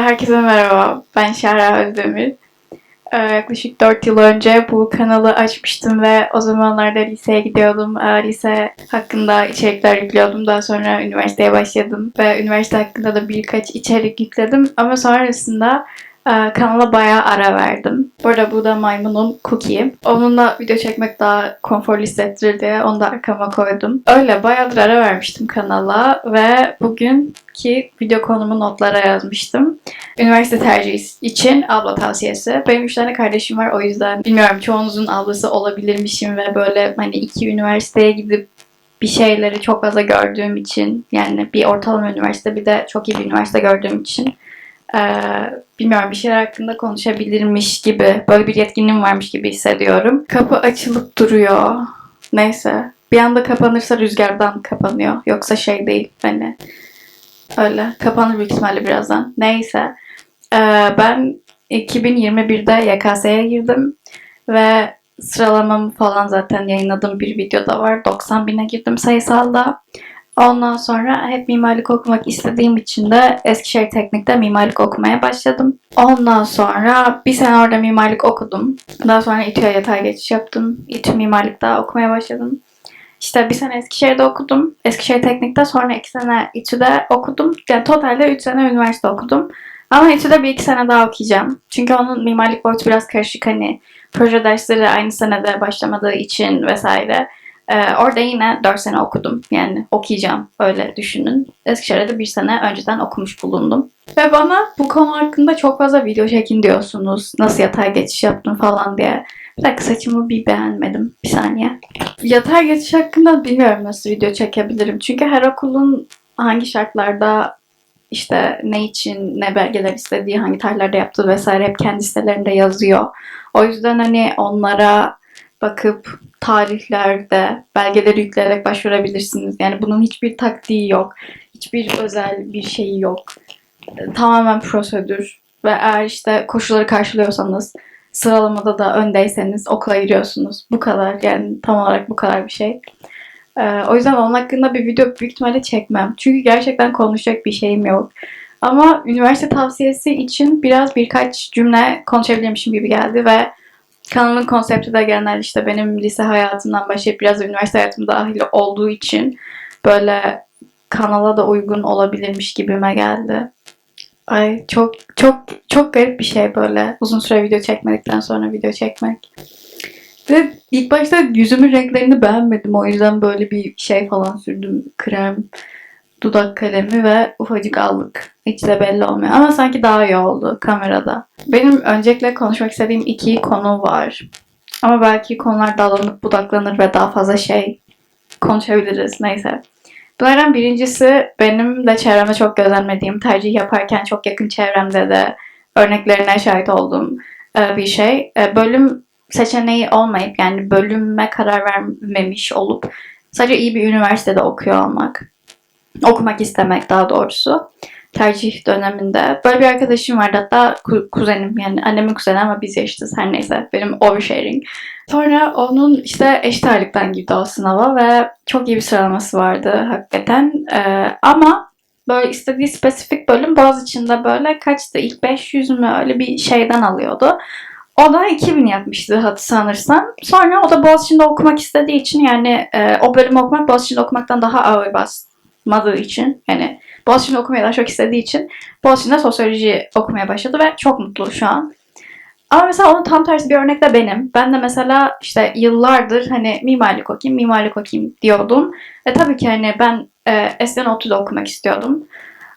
Herkese merhaba. Ben Şahra Özdemir. Ee, Yaklaşık 4 yıl önce bu kanalı açmıştım ve o zamanlarda liseye gidiyordum. Ee, Lise hakkında içerikler yüklüyordum. Daha sonra üniversiteye başladım ve üniversite hakkında da birkaç içerik yükledim. Ama sonrasında e, kanala bayağı ara verdim. Bu arada bu da maymunum Cookie. Onunla video çekmek daha konforlu hissettirir diye onu da arkama koydum. Öyle bayağıdır ara vermiştim kanala ve bugünkü video konumu notlara yazmıştım. Üniversite tercihi için abla tavsiyesi. Benim üç tane kardeşim var o yüzden bilmiyorum çoğunuzun ablası olabilirmişim ve böyle hani iki üniversiteye gidip bir şeyleri çok fazla gördüğüm için yani bir ortalama üniversite bir de çok iyi bir üniversite gördüğüm için eee, bilmiyorum bir şeyler hakkında konuşabilirmiş gibi böyle bir yetkinliğim varmış gibi hissediyorum. Kapı açılıp duruyor. Neyse. Bir anda kapanırsa rüzgardan kapanıyor. Yoksa şey değil hani öyle. Kapanır büyük ihtimalle birazdan. Neyse. Ee, ben 2021'de YKS'ye girdim ve sıralamamı falan zaten yayınladığım bir videoda var. 90 bine girdim sayısalda. Ondan sonra hep mimarlık okumak istediğim için de Eskişehir Teknik'te mimarlık okumaya başladım. Ondan sonra bir sene orada mimarlık okudum. Daha sonra İTÜ'ye yatay geçiş yaptım. İTÜ mimarlıkta okumaya başladım. İşte bir sene Eskişehir'de okudum. Eskişehir Teknik'te sonra iki sene İTÜ'de okudum. Yani totalde üç sene üniversite okudum. Ama İTÜ'de bir iki sene daha okuyacağım. Çünkü onun mimarlık boyutu biraz karışık. Hani proje dersleri aynı senede başlamadığı için vesaire. Ee, orada yine 4 sene okudum. Yani okuyacağım öyle düşünün. Eskişehir'de bir sene önceden okumuş bulundum. Ve bana bu konu hakkında çok fazla video çekin diyorsunuz. Nasıl yatay geçiş yaptım falan diye. Bir dakika saçımı bir beğenmedim. Bir saniye. Yatay geçiş hakkında bilmiyorum nasıl video çekebilirim. Çünkü her okulun hangi şartlarda işte ne için ne belgeler istediği, hangi tarihlerde yaptığı vesaire hep kendi sitelerinde yazıyor. O yüzden hani onlara bakıp tarihlerde belgeleri yükleyerek başvurabilirsiniz. Yani bunun hiçbir taktiği yok. Hiçbir özel bir şeyi yok. Tamamen prosedür. Ve eğer işte koşulları karşılıyorsanız sıralamada da öndeyseniz okula giriyorsunuz. Bu kadar yani tam olarak bu kadar bir şey. Ee, o yüzden onun hakkında bir video büyük ihtimalle çekmem. Çünkü gerçekten konuşacak bir şeyim yok. Ama üniversite tavsiyesi için biraz birkaç cümle konuşabilirmişim gibi geldi ve kanalın konsepti de genel işte benim lise hayatımdan başlayıp biraz üniversite hayatıma dahil olduğu için böyle kanala da uygun olabilirmiş gibime geldi. Ay çok çok çok garip bir şey böyle uzun süre video çekmedikten sonra video çekmek. Ve ilk başta yüzümün renklerini beğenmedim. O yüzden böyle bir şey falan sürdüm. Krem, dudak kalemi ve ufacık allık. Hiç de belli olmuyor. Ama sanki daha iyi oldu kamerada. Benim öncelikle konuşmak istediğim iki konu var. Ama belki konular dalanıp budaklanır ve daha fazla şey konuşabiliriz. Neyse. Bunlardan birincisi benim de çevremde çok gözlemlediğim, tercih yaparken çok yakın çevremde de örneklerine şahit olduğum e, bir şey. E, Bölüm seçeneği olmayıp yani bölüme karar vermemiş olup sadece iyi bir üniversitede okuyor olmak. Okumak istemek daha doğrusu. Tercih döneminde. Böyle bir arkadaşım vardı hatta ku- kuzenim yani annemin kuzeni ama biz yaşıtız her neyse. Benim oversharing. Sonra onun işte eşit ağırlıktan girdi o sınava ve çok iyi bir sıralaması vardı hakikaten. Ee, ama böyle istediği spesifik bölüm Boğaziçi'nde böyle kaçtı? İlk 500 mü öyle bir şeyden alıyordu. O da 2000 yapmıştı hatı sanırsam. Sonra o da Boğaziçi'nde okumak istediği için yani e, o bölümü okumak Boğaziçi'nde okumaktan daha ağır basmadığı için yani Boğaziçi'nde okumayı daha çok istediği için Boğaziçi'nde sosyoloji okumaya başladı ve çok mutlu şu an. Ama mesela onun tam tersi bir örnek de benim. Ben de mesela işte yıllardır hani mimarlık okuyayım, mimarlık okuyayım diyordum. E tabii ki hani ben e, Esen ODTÜ'de okumak istiyordum.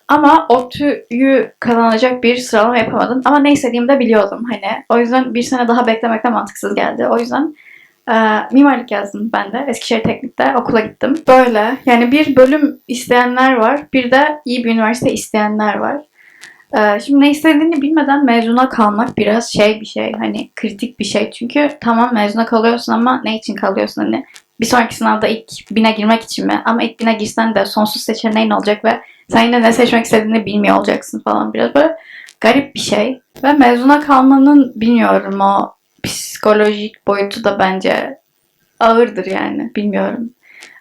Ama ODTÜ'yü kazanacak bir sıralama yapamadım. Ama ne istediğimi de biliyordum hani. O yüzden bir sene daha beklemek de mantıksız geldi. O yüzden e, mimarlık yazdım ben de. Eskişehir Teknik'te okula gittim. Böyle yani bir bölüm isteyenler var. Bir de iyi bir üniversite isteyenler var. E, şimdi ne istediğini bilmeden mezuna kalmak biraz şey bir şey. Hani kritik bir şey. Çünkü tamam mezuna kalıyorsun ama ne için kalıyorsun hani. Bir sonraki sınavda ilk bine girmek için mi? Ama ilk bine girsen de sonsuz seçeneğin olacak ve sen yine ne seçmek istediğini bilmiyor olacaksın falan. Biraz böyle garip bir şey. Ve mezuna kalmanın bilmiyorum o psikolojik boyutu da bence ağırdır yani. Bilmiyorum.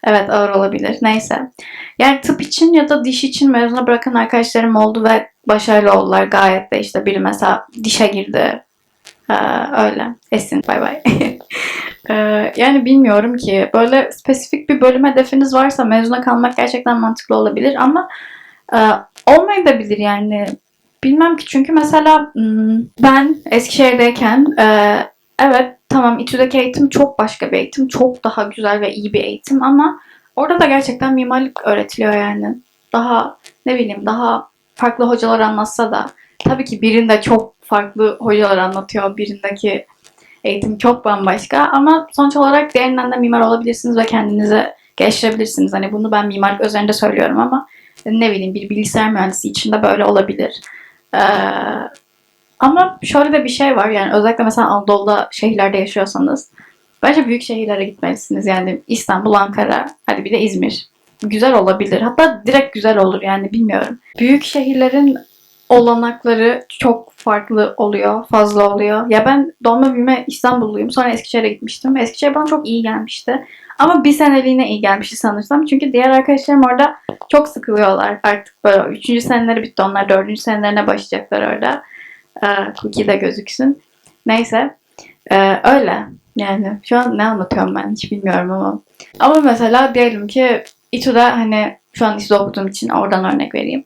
Evet ağır olabilir. Neyse. Yani tıp için ya da diş için mezuna bırakan arkadaşlarım oldu ve başarılı oldular gayet de işte biri mesela dişe girdi. Ee, öyle. Esin bay bay. Ee, yani bilmiyorum ki böyle spesifik bir bölüm hedefiniz varsa mezuna kalmak gerçekten mantıklı olabilir ama e, olmayabilir yani. Bilmem ki çünkü mesela hmm, ben Eskişehir'deyken e, evet tamam İTÜ'deki eğitim çok başka bir eğitim. Çok daha güzel ve iyi bir eğitim ama orada da gerçekten mimarlık öğretiliyor yani. Daha ne bileyim daha farklı hocalar anlatsa da tabii ki birinde çok farklı hocalar anlatıyor. Birindeki eğitim çok bambaşka ama sonuç olarak diğerinden de mimar olabilirsiniz ve kendinizi geliştirebilirsiniz. Hani bunu ben mimarlık üzerinde söylüyorum ama ne bileyim bir bilgisayar mühendisi için de böyle olabilir. Ee, ama şöyle de bir şey var yani özellikle mesela Anadolu'da şehirlerde yaşıyorsanız bence büyük şehirlere gitmelisiniz. Yani İstanbul, Ankara, hadi bir de İzmir. Güzel olabilir. Hatta direkt güzel olur yani bilmiyorum. Büyük şehirlerin olanakları çok farklı oluyor, fazla oluyor. Ya ben doğma büyüme İstanbulluyum. Sonra Eskişehir'e gitmiştim. Eskişehir bana çok iyi gelmişti. Ama bir seneliğine iyi gelmişti sanırsam. Çünkü diğer arkadaşlarım orada çok sıkılıyorlar. Artık böyle üçüncü seneleri bitti. Onlar dördüncü senelerine başlayacaklar orada. Ee, Cookie de gözüksün. Neyse. Ee, öyle. Yani şu an ne anlatıyorum ben hiç bilmiyorum ama. Ama mesela diyelim ki İTÜ'de hani şu an İTÜ'de okuduğum için oradan örnek vereyim.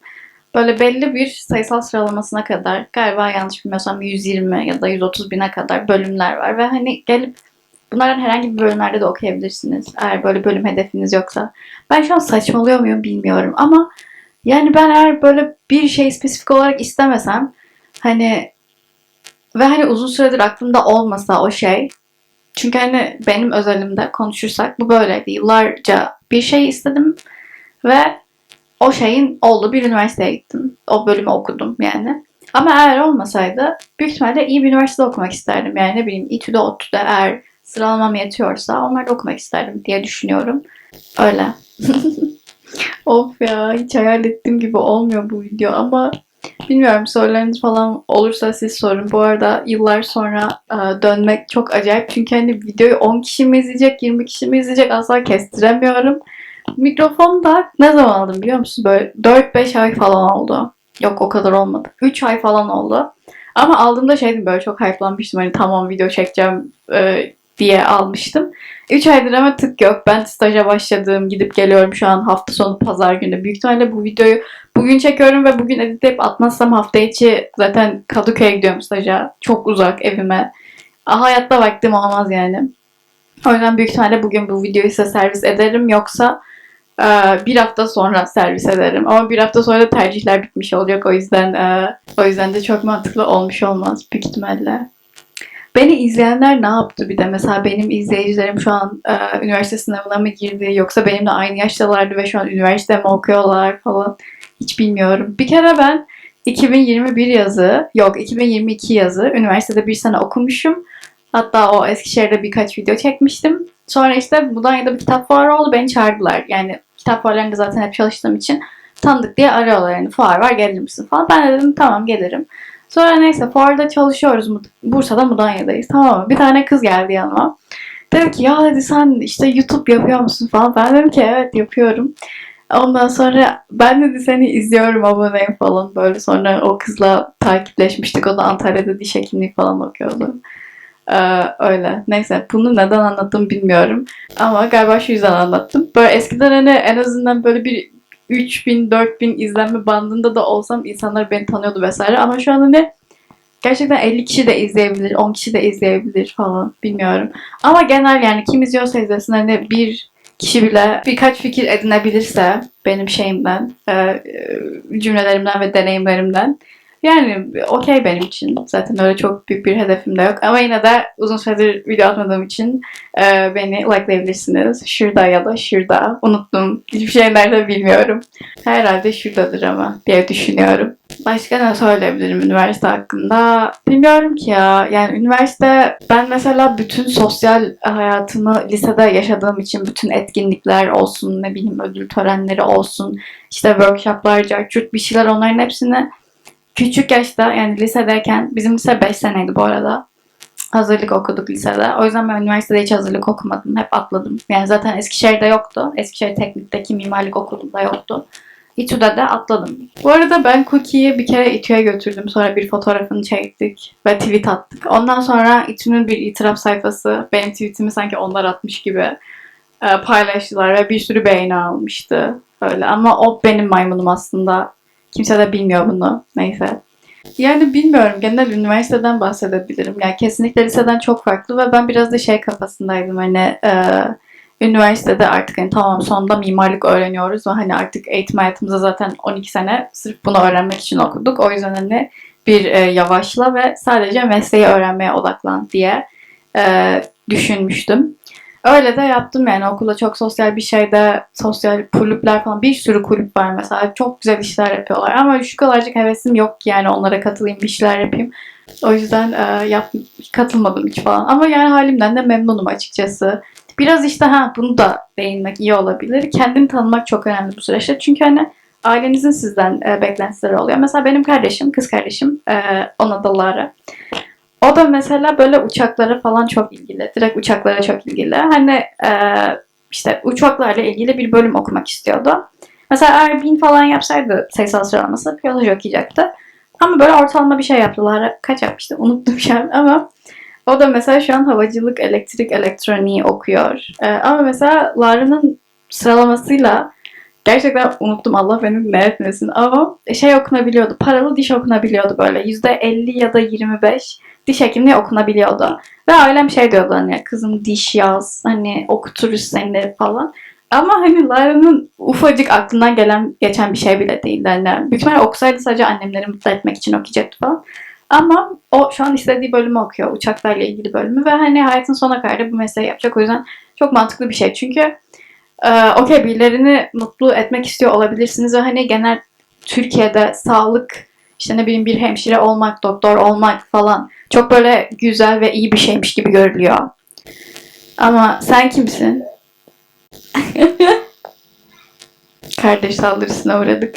Böyle belli bir sayısal sıralamasına kadar galiba yanlış bilmiyorsam 120 ya da 130 bine kadar bölümler var. Ve hani gelip bunlardan herhangi bir bölümlerde de okuyabilirsiniz. Eğer böyle bölüm hedefiniz yoksa. Ben şu an saçmalıyor muyum bilmiyorum ama yani ben eğer böyle bir şey spesifik olarak istemesem hani ve hani uzun süredir aklımda olmasa o şey çünkü hani benim özelimde konuşursak bu böyleydi. Yıllarca bir şey istedim ve o şeyin olduğu bir üniversiteye gittim. O bölümü okudum yani. Ama eğer olmasaydı büyük ihtimalle iyi bir üniversitede okumak isterdim. Yani ne bileyim İTÜ'de, ODTÜ'de eğer sıralamam yetiyorsa onlarda okumak isterdim diye düşünüyorum. Öyle. of ya hiç hayal ettiğim gibi olmuyor bu video ama bilmiyorum sorularınız falan olursa siz sorun. Bu arada yıllar sonra e, dönmek çok acayip. Çünkü hani videoyu 10 kişi mi izleyecek, 20 kişi mi izleyecek asla kestiremiyorum. Mikrofonu da ne zaman aldım biliyor musun? Böyle 4-5 ay falan oldu. Yok o kadar olmadı. 3 ay falan oldu. Ama aldığımda şeydim böyle çok hype'lanmıştım. Hani tamam video çekeceğim e, diye almıştım. 3 aydır ama tık yok. Ben staja başladım. Gidip geliyorum şu an hafta sonu pazar günü. Büyük ihtimalle bu videoyu bugün çekiyorum ve bugün editleyip atmazsam hafta içi zaten Kadıköy'e gidiyorum staja. Çok uzak evime. Hayatta vaktim olmaz yani. O yüzden büyük ihtimalle bugün bu videoyu size servis ederim. Yoksa ee, bir hafta sonra servis ederim. Ama bir hafta sonra da tercihler bitmiş olacak. O yüzden e, o yüzden de çok mantıklı olmuş olmaz büyük ihtimalle. Beni izleyenler ne yaptı bir de? Mesela benim izleyicilerim şu an e, üniversite sınavına mı girdi yoksa benimle aynı yaştalardı ve şu an üniversite mi okuyorlar falan hiç bilmiyorum. Bir kere ben 2021 yazı, yok 2022 yazı üniversitede bir sene okumuşum. Hatta o Eskişehir'de birkaç video çekmiştim. Sonra işte Mudanya'da bir kitap fuarı oldu. Beni çağırdılar. Yani kitap fuarlarında zaten hep çalıştığım için tanıdık diye arıyorlar. Yani fuar var gelir misin falan. Ben de dedim tamam gelirim. Sonra neyse fuarda çalışıyoruz. Bursa'da Mudanya'dayız. Tamam mı? Bir tane kız geldi yanıma. Dedi ki ya dedi sen işte YouTube yapıyor musun falan. Ben dedim ki evet yapıyorum. Ondan sonra ben dedi seni izliyorum aboneyim falan böyle. Sonra o kızla takipleşmiştik. O da Antalya'da diş hekimliği falan okuyordu. Ee, öyle. Neyse bunu neden anlattım bilmiyorum. Ama galiba şu yüzden anlattım. Böyle eskiden hani en azından böyle bir 3000 4000 izlenme bandında da olsam insanlar beni tanıyordu vesaire. Ama şu an hani gerçekten 50 kişi de izleyebilir, 10 kişi de izleyebilir falan bilmiyorum. Ama genel yani kim izliyorsa izlesin hani bir kişi bile birkaç fikir edinebilirse benim şeyimden, e, cümlelerimden ve deneyimlerimden yani okey benim için. Zaten öyle çok büyük bir hedefim de yok. Ama yine de uzun süredir video atmadığım için e, beni likelayabilirsiniz. Şurada ya da şurada. Unuttum. Hiçbir şey nerede bilmiyorum. Herhalde şuradadır ama diye düşünüyorum. Başka ne söyleyebilirim üniversite hakkında? Bilmiyorum ki ya. Yani üniversite ben mesela bütün sosyal hayatımı lisede yaşadığım için bütün etkinlikler olsun ne bileyim ödül törenleri olsun işte workshoplar, carçurt bir şeyler onların hepsini küçük yaşta yani lisedeyken bizim lise 5 seneydi bu arada. hazırlık okuduk lisede. O yüzden ben üniversitede hiç hazırlık okumadım. Hep atladım. Yani zaten Eskişehir'de yoktu. Eskişehir Teknik'teki mimarlık okulunda yoktu. İTÜ'de de atladım. Bu arada ben Cookie'yi bir kere İTÜ'ye götürdüm. Sonra bir fotoğrafını çektik ve tweet attık. Ondan sonra İTÜ'nün bir itiraf sayfası benim tweetimi sanki onlar atmış gibi e, paylaştılar ve bir sürü beğeni almıştı. Öyle ama o benim maymunum aslında. Kimse de bilmiyor bunu. Neyse. Yani bilmiyorum. Genel üniversiteden bahsedebilirim. Yani kesinlikle liseden çok farklı ve ben biraz da şey kafasındaydım. Hani e, üniversitede artık hani tamam sonunda mimarlık öğreniyoruz ve hani artık eğitim hayatımızda zaten 12 sene sırf bunu öğrenmek için okuduk. O yüzden hani bir e, yavaşla ve sadece mesleği öğrenmeye odaklan diye e, düşünmüştüm. Öyle de yaptım yani okulda çok sosyal bir şeyde sosyal kulüpler falan bir sürü kulüp var mesela çok güzel işler yapıyorlar ama şu kadarcık hevesim yok ki yani onlara katılayım bir şeyler yapayım. O yüzden e, yap, katılmadım hiç falan ama yani halimden de memnunum açıkçası. Biraz işte ha bunu da değinmek iyi olabilir. Kendini tanımak çok önemli bu süreçte. Çünkü hani ailenizin sizden e, beklentileri oluyor. Mesela benim kardeşim, kız kardeşim, e, ona da Lara. O da mesela böyle uçaklara falan çok ilgili. Direkt uçaklara çok ilgili. Hani e, işte uçaklarla ilgili bir bölüm okumak istiyordu. Mesela eğer bin falan yapsaydı sayısal sıralaması biyoloji okuyacaktı. Ama böyle ortalama bir şey yaptılar. Kaç yapmıştı unuttum şu an ama o da mesela şu an havacılık, elektrik, elektroniği okuyor. Ee, ama mesela Lara'nın sıralamasıyla gerçekten unuttum Allah beni ne etmesin ama şey okunabiliyordu. Paralı diş okunabiliyordu böyle. %50 ya da 25 diş hekimliği okunabiliyordu. Ve ailem şey diyordu hani kızım diş yaz hani okuturuz seni falan. Ama hani Lara'nın ufacık aklından gelen geçen bir şey bile değildi. Hani büyük ihtimalle okusaydı sadece annemleri mutlu etmek için okuyacaktı falan. Ama o şu an istediği bölümü okuyor. Uçaklarla ilgili bölümü ve hani hayatın sonuna kadar da bu mesleği yapacak. O yüzden çok mantıklı bir şey. Çünkü e, okey birilerini mutlu etmek istiyor olabilirsiniz ve hani genel Türkiye'de sağlık işte ne bileyim bir hemşire olmak, doktor olmak falan çok böyle güzel ve iyi bir şeymiş gibi görülüyor. Ama sen kimsin? Kardeş saldırısına uğradık.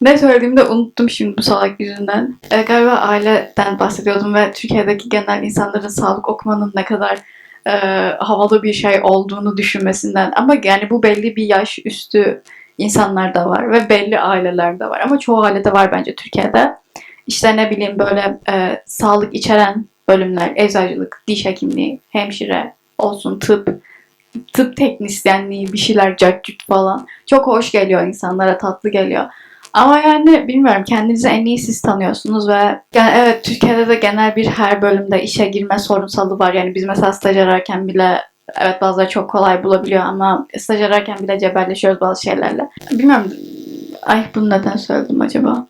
Ne söylediğimi de unuttum şimdi bu salak yüzünden. E, galiba aileden bahsediyordum ve Türkiye'deki genel insanların sağlık okumanın ne kadar e, havalı bir şey olduğunu düşünmesinden. Ama yani bu belli bir yaş üstü insanlar da var ve belli aileler de var. Ama çoğu ailede var bence Türkiye'de. İşte ne bileyim böyle e, sağlık içeren bölümler, eczacılık, diş hekimliği, hemşire olsun, tıp, tıp teknisyenliği, bir şeyler, caccut falan. Çok hoş geliyor insanlara, tatlı geliyor. Ama yani bilmiyorum kendinizi en iyi siz tanıyorsunuz ve yani evet Türkiye'de de genel bir her bölümde işe girme sorunsalı var. Yani biz mesela staj ararken bile evet bazıları çok kolay bulabiliyor ama staj ararken bile cebelleşiyoruz bazı şeylerle. Bilmiyorum ay bunu neden söyledim acaba?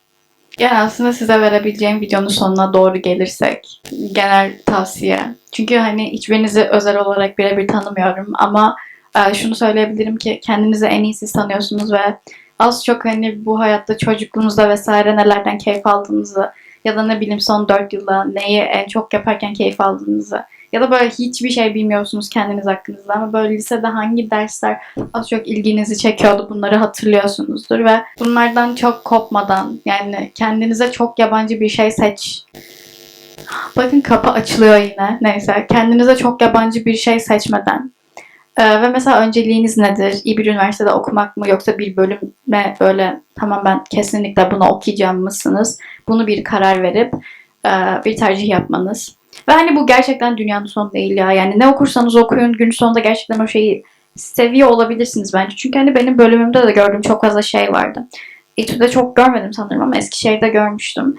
Yani aslında size verebileceğim videonun sonuna doğru gelirsek genel tavsiye. Çünkü hani hiçbirinizi özel olarak birebir tanımıyorum ama e, şunu söyleyebilirim ki kendinizi en iyi siz tanıyorsunuz ve az çok hani bu hayatta çocukluğunuzda vesaire nelerden keyif aldığınızı ya da ne bileyim son 4 yılda neyi en çok yaparken keyif aldığınızı ya da böyle hiçbir şey bilmiyorsunuz kendiniz hakkınızda ama böyle lisede hangi dersler az çok ilginizi çekiyordu bunları hatırlıyorsunuzdur ve bunlardan çok kopmadan yani kendinize çok yabancı bir şey seç. Bakın kapı açılıyor yine. Neyse kendinize çok yabancı bir şey seçmeden ee, ve mesela önceliğiniz nedir? İyi bir üniversitede okumak mı yoksa bir bölüme böyle tamam ben kesinlikle bunu okuyacağım mısınız? Bunu bir karar verip e, bir tercih yapmanız. Ve hani bu gerçekten dünyanın sonu değil ya. Yani ne okursanız okuyun gün sonunda gerçekten o şeyi seviyor olabilirsiniz bence. Çünkü hani benim bölümümde de gördüğüm çok fazla şey vardı. İTÜ'de çok görmedim sanırım ama Eskişehir'de görmüştüm.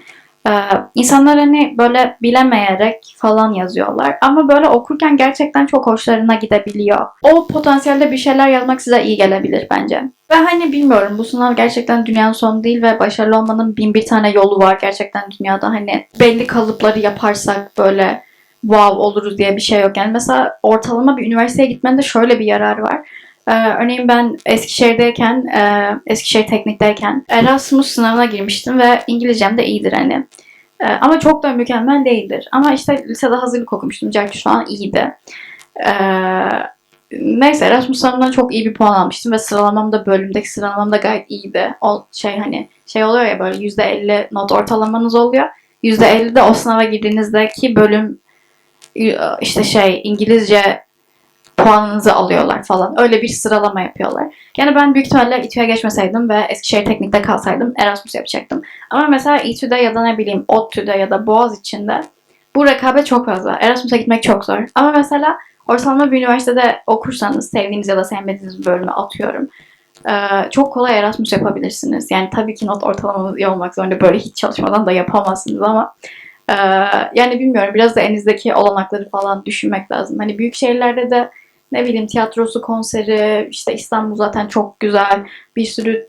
Ee, insanlar hani böyle bilemeyerek falan yazıyorlar. Ama böyle okurken gerçekten çok hoşlarına gidebiliyor. O potansiyelde bir şeyler yazmak size iyi gelebilir bence. Ve hani bilmiyorum bu sınav gerçekten dünyanın sonu değil ve başarılı olmanın bin bir tane yolu var gerçekten dünyada. Hani belli kalıpları yaparsak böyle wow oluruz diye bir şey yok. Yani mesela ortalama bir üniversiteye gitmenin de şöyle bir yararı var. Ee, örneğin ben Eskişehir'deyken, e, Eskişehir Teknik'teyken Erasmus sınavına girmiştim ve İngilizcem de iyidir hani. Ee, ama çok da mükemmel değildir. Ama işte lisede hazırlık okumuştum. Cerçi şu an iyiydi. Ee, neyse Erasmus sınavından çok iyi bir puan almıştım ve sıralamam da bölümdeki sıralamam da gayet iyiydi. O şey hani şey oluyor ya böyle %50 not ortalamanız oluyor. %50 de o sınava girdiğinizdeki bölüm işte şey İngilizce puanınızı alıyorlar falan. Öyle bir sıralama yapıyorlar. Yani ben büyük ihtimalle İTÜ'ye geçmeseydim ve Eskişehir Teknik'te kalsaydım Erasmus yapacaktım. Ama mesela İTÜ'de ya da ne bileyim ODTÜ'de ya da Boğaziçi'nde bu rekabet çok fazla. Erasmus'a gitmek çok zor. Ama mesela ortalama bir üniversitede okursanız sevdiğiniz ya da sevmediğiniz bölümü atıyorum. Çok kolay Erasmus yapabilirsiniz. Yani tabii ki not ortalamanız iyi olmak zorunda. Böyle hiç çalışmadan da yapamazsınız ama yani bilmiyorum biraz da elinizdeki olanakları falan düşünmek lazım. Hani büyük şehirlerde de ne bileyim tiyatrosu, konseri, işte İstanbul zaten çok güzel. Bir sürü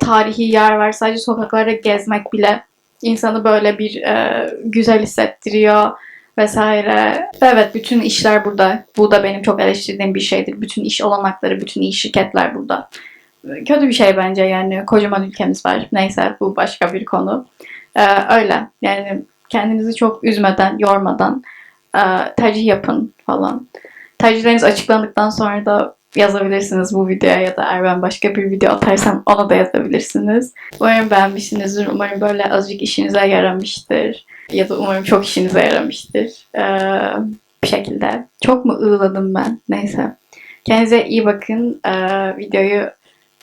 tarihi yer var. Sadece sokaklarda gezmek bile insanı böyle bir e, güzel hissettiriyor vesaire. Evet bütün işler burada. Bu da benim çok eleştirdiğim bir şeydir. Bütün iş olanakları, bütün iyi şirketler burada. Kötü bir şey bence yani. Kocaman ülkemiz var. Neyse bu başka bir konu. Ee, öyle. Yani kendinizi çok üzmeden, yormadan e, tercih yapın falan. Tercihleriniz açıklandıktan sonra da yazabilirsiniz bu videoya ya da eğer ben başka bir video atarsam ona da yazabilirsiniz. Umarım beğenmişsinizdir. Umarım böyle azıcık işinize yaramıştır. Ya da umarım çok işinize yaramıştır. Ee, bir şekilde. Çok mu ığladım ben? Neyse. Kendinize iyi bakın. Ee, videoyu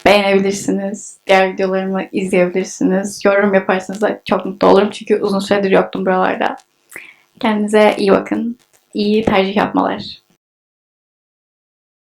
beğenebilirsiniz. Diğer videolarımı izleyebilirsiniz. Yorum yaparsanız da çok mutlu olurum. Çünkü uzun süredir yoktum buralarda. Kendinize iyi bakın. İyi tercih yapmalar.